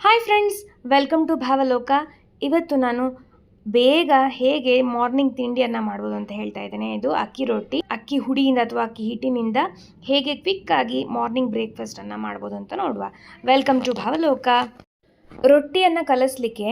Hi friends welcome to Bhavaloka ಇವತ್ತು ನಾನು ಬೇಗ ಹೇಗೆ ಮಾರ್ನಿಂಗ್ ತಿಂಡಿಯನ್ನು ಮಾಡ್ಬೋದು ಅಂತ ಹೇಳ್ತಾ ಇದ್ದೇನೆ. ಇದು ಅಕ್ಕಿ ರೊಟ್ಟಿ, ಅಕ್ಕಿ ಹುಡಿಯಿಂದ ಅಥವಾ ಅಕ್ಕಿ ಹಿಟ್ಟಿನಿಂದ ಹೇಗೆ ಕ್ವಿಕ್ ಆಗಿ ಮಾರ್ನಿಂಗ್ ಬ್ರೇಕ್ಫಾಸ್ಟನ್ನು ಮಾಡ್ಬೋದು ಅಂತ ನೋಡುವ. ವೆಲ್ಕಮ್ ಟು ಭಾವಲೋಕ ರೊಟ್ಟಿಯನ್ನು ಕಲಿಸ್ಲಿಕ್ಕೆ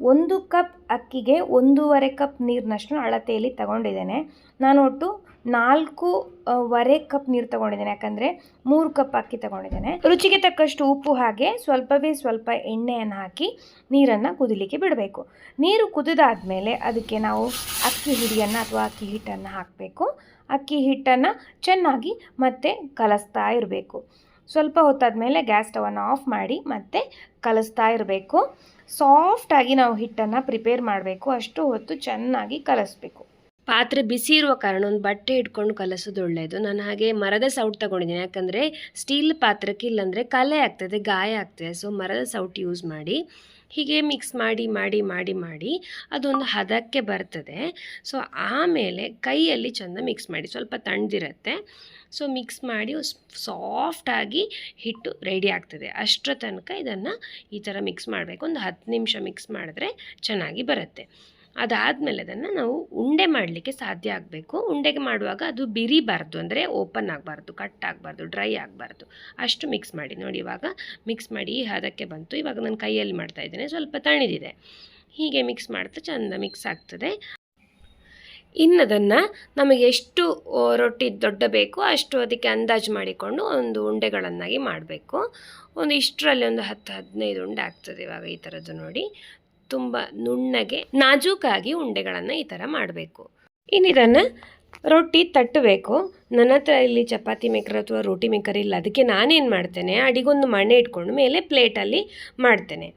ಒಂದು ಕಪ್ ಅಕ್ಕಿಗೆ ಒಂದೂವರೆ ಕಪ್ ನೀರಿನಷ್ಟು ಅಳತೆಯಲ್ಲಿ ತಗೊಂಡಿದ್ದೇನೆ. ನಾನು ಒಟ್ಟು ನಾಲ್ಕು ಆ, ವರೆ ಕಪ್ ನೀರು ತಗೊಂಡಿದ್ದೇನೆ. ಯಾಕಂದರೆ ಮೂರು ಕಪ್ ಅಕ್ಕಿ ತಗೊಂಡಿದ್ದೇನೆ. ರುಚಿಗೆ ತಕ್ಕಷ್ಟು ಉಪ್ಪು ಹಾಗೆ ಸ್ವಲ್ಪವೇ ಸ್ವಲ್ಪ ಎಣ್ಣೆಯನ್ನು ಹಾಕಿ ನೀರನ್ನು ಕುದಿಲಿಕ್ಕೆ ಬಿಡಬೇಕು. ನೀರು ಕುದಿದಾದ್ಮೇಲೆ ಅದಕ್ಕೆ ನಾವು ಅಕ್ಕಿ ಹಿಡಿಯನ್ನು ಅಥವಾ ಅಕ್ಕಿ ಹಿಟ್ಟನ್ನು ಹಾಕಬೇಕು. ಅಕ್ಕಿ ಹಿಟ್ಟನ್ನು ಚೆನ್ನಾಗಿ ಮತ್ತೆ ಕಲಸ್ತಾ ಇರಬೇಕು. ಸ್ವಲ್ಪ ಹೊತ್ತಾದಮೇಲೆ ಗ್ಯಾಸ್ ಸ್ಟವನ್ನು ಆಫ್ ಮಾಡಿ ಮತ್ತೆ ಕಲಿಸ್ತಾ ಇರಬೇಕು. ಸಾಫ್ಟಾಗಿ ನಾವು ಹಿಟ್ಟನ್ನು ಪ್ರಿಪೇರ್ ಮಾಡಬೇಕು. ಅಷ್ಟು ಹೊತ್ತು ಚೆನ್ನಾಗಿ ಕಲಿಸ್ಬೇಕು. ಪಾತ್ರೆ ಬಿಸಿ ಇರುವ ಕಾರಣ ಒಂದು ಬಟ್ಟೆ ಇಟ್ಕೊಂಡು ಕಲಸೋದು ಒಳ್ಳೆಯದು. ನಾನು ಹಾಗೆ ಮರದ ಸೌಟ್ ತಗೊಂಡಿದ್ದೀನಿ. ಯಾಕಂದರೆ ಸ್ಟೀಲ್ ಪಾತ್ರಕ್ಕೆ ಇಲ್ಲಾಂದರೆ ಕಲೆ ಆಗ್ತದೆ, ಗಾಯ ಆಗ್ತದೆ. ಸೊ ಮರದ ಸೌಟ್ ಯೂಸ್ ಮಾಡಿ, ಹೀಗೆ ಮಿಕ್ಸ್ ಮಾಡಿ ಮಾಡಿ ಮಾಡಿ ಮಾಡಿ ಅದೊಂದು ಹದಕ್ಕೆ ಬರ್ತದೆ. ಸೊ ಆಮೇಲೆ ಕೈಯಲ್ಲಿ ಚೆಂದ ಮಿಕ್ಸ್ ಮಾಡಿ. ಸ್ವಲ್ಪ ತಣ್ಣದಿರುತ್ತೆ. ಸೊ ಮಿಕ್ಸ್ ಮಾಡಿ ಸಾಫ್ಟಾಗಿ ಹಿಟ್ಟು ರೆಡಿ ಆಗ್ತದೆ. ಅಷ್ಟರ ತನಕ ಇದನ್ನು ಈ ಥರ ಮಿಕ್ಸ್ ಮಾಡಬೇಕು. ಒಂದು ಹತ್ತು ನಿಮಿಷ ಮಿಕ್ಸ್ ಮಾಡಿದ್ರೆ ಚೆನ್ನಾಗಿ ಬರುತ್ತೆ. ಅದಾದಮೇಲೆ ಅದನ್ನು ನಾವು ಉಂಡೆ ಮಾಡಲಿಕ್ಕೆ ಸಾಧ್ಯ ಆಗಬೇಕು. ಉಂಡೆಗೆ ಮಾಡುವಾಗ ಅದು ಬಿರಿಬಾರ್ದು ಅಂದರೆ ಓಪನ್ ಆಗಬಾರ್ದು, ಕಟ್ ಆಗಬಾರ್ದು, ಡ್ರೈ ಆಗಬಾರ್ದು. ಅಷ್ಟು ಮಿಕ್ಸ್ ಮಾಡಿ. ನೋಡಿ ಇವಾಗ ಮಿಕ್ಸ್ ಮಾಡಿ ಈ ಹದಕ್ಕೆ ಬಂತು. ಇವಾಗ ನಾನು ಕೈಯಲ್ಲಿ ಮಾಡ್ತಾ ಇದ್ದೇನೆ. ಸ್ವಲ್ಪ ತಣಿದಿದೆ. ಹೀಗೆ ಮಿಕ್ಸ್ ಮಾಡ್ತಾ ಚೆಂದ ಮಿಕ್ಸ್ ಆಗ್ತದೆ. ಇನ್ನದನ್ನು ನಮಗೆ ಎಷ್ಟು ರೊಟ್ಟಿ ದೊಡ್ಡ ಬೇಕೋ ಅಷ್ಟು ಅದಕ್ಕೆ ಅಂದಾಜು ಮಾಡಿಕೊಂಡು ಒಂದು ಉಂಡೆಗಳನ್ನಾಗಿ ಮಾಡಬೇಕು. ಒಂದು ಇಷ್ಟರಲ್ಲಿ ಒಂದು ಹತ್ತು ಹದಿನೈದು ಉಂಡೆ ಆಗ್ತದೆ ಇವಾಗ ಈ ಥರದ್ದು ನೋಡಿ. ತುಂಬ ನುಣ್ಣಗೆ, ನಾಜೂಕಾಗಿ ಉಂಡೆಗಳನ್ನು ಈ ಥರ ಮಾಡಬೇಕು. ಇನ್ನಿದನ್ನು ರೊಟ್ಟಿ ತಟ್ಟಬೇಕು. ನನ್ನ ಹತ್ರ ಇಲ್ಲಿ ಚಪಾತಿ ಮೇಕರ್ ಅಥವಾ ರೋಟಿ ಮೇಕರ್ ಇಲ್ಲ. ಅದಕ್ಕೆ ನಾನೇನು ಮಾಡ್ತೇನೆ? ಅಡಿಗೊಂದು ಮಣೆ ಇಟ್ಕೊಂಡು ಮೇಲೆ ಪ್ಲೇಟಲ್ಲಿ ಮಾಡ್ತೇನೆ.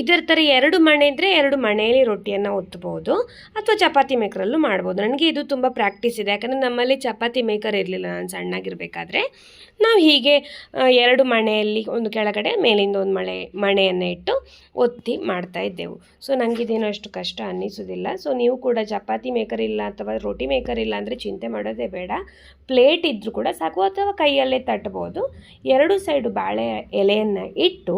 ಇದರ ಥರ ಎರಡು ಮಣೆ ಇದ್ದರೆ ಎರಡು ಮಣೆಯಲ್ಲಿ ರೊಟ್ಟಿಯನ್ನು ಒತ್ತಬಹುದು ಅಥವಾ ಚಪಾತಿ ಮೇಕರಲ್ಲೂ ಮಾಡ್ಬೋದು. ನನಗೆ ಇದು ತುಂಬ ಪ್ರಾಕ್ಟೀಸ್ ಇದೆ. ಯಾಕಂದರೆ ನಮ್ಮಲ್ಲಿ ಚಪಾತಿ ಮೇಕರ್ ಇರಲಿಲ್ಲ. ನಾನು ಸಣ್ಣಾಗಿರಬೇಕಾದ್ರೆ ನಾವು ಹೀಗೆ ಎರಡು ಮಣೆಯಲ್ಲಿ ಒಂದು ಕೆಳಗಡೆ ಮೇಲಿಂದ ಒಂದು ಮಳೆ, ಮಣೆಯನ್ನು ಇಟ್ಟು ಒತ್ತಿ ಮಾಡ್ತಾ ಇದ್ದೆವು. ಸೊ ನನಗೆ ಇದೇನು ಅಷ್ಟು ಕಷ್ಟ ಅನ್ನಿಸೋದಿಲ್ಲ. ಸೊ ನೀವು ಕೂಡ ಚಪಾತಿ ಮೇಕರ್ ಇಲ್ಲ ಅಥವಾ ರೋಟಿ ಮೇಕರ್ ಇಲ್ಲ ಅಂದರೆ ಚಿಂತೆ ಮಾಡೋದೇ ಬೇಡ. ಪ್ಲೇಟ್ ಇದ್ದರೂ ಕೂಡ ಸಾಕು ಅಥವಾ ಕೈಯಲ್ಲೇ ತಟ್ಬೋದು. ಎರಡು ಸೈಡು ಬಾಳೆ ಎಲೆಯನ್ನು ಇಟ್ಟು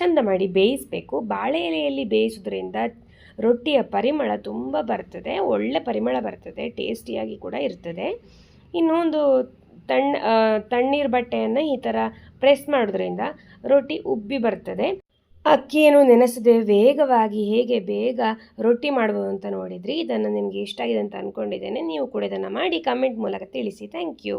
ಚಂದ ಮಾಡಿ ಬೇಯಿಸಬೇಕು. ಬಾಳೆ ಎಲೆಯಲ್ಲಿ ಬೇಯಿಸೋದ್ರಿಂದ ರೊಟ್ಟಿಯ ಪರಿಮಳ ತುಂಬ ಬರ್ತದೆ. ಒಳ್ಳೆ ಪರಿಮಳ ಬರ್ತದೆ. ಟೇಸ್ಟಿಯಾಗಿ ಕೂಡ ಇರ್ತದೆ. ಇನ್ನೊಂದು ತಣ್ಣ ತಣ್ಣೀರು ಬಟ್ಟೆಯನ್ನು ಈ ಥರ ಪ್ರೆಸ್ ಮಾಡೋದ್ರಿಂದ ರೊಟ್ಟಿ ಉಬ್ಬಿ ಬರ್ತದೆ. ಅಕ್ಕಿಯನ್ನು ನೆನೆಸದೆ ವೇಗವಾಗಿ ಹೇಗೆ ಬೇಗ ರೊಟ್ಟಿ ಮಾಡ್ಬೋದು ಅಂತ ನೋಡಿದ್ರಿ. ಇದನ್ನು ನಿಮಗೆ ಇಷ್ಟ ಆಗಿದೆ ಅಂತ ಅಂದ್ಕೊಂಡಿದ್ದೇನೆ ನೀವು ಕೂಡ ಇದನ್ನು ಮಾಡಿ ಕಮೆಂಟ್ ಮೂಲಕ ತಿಳಿಸಿ. Thank you.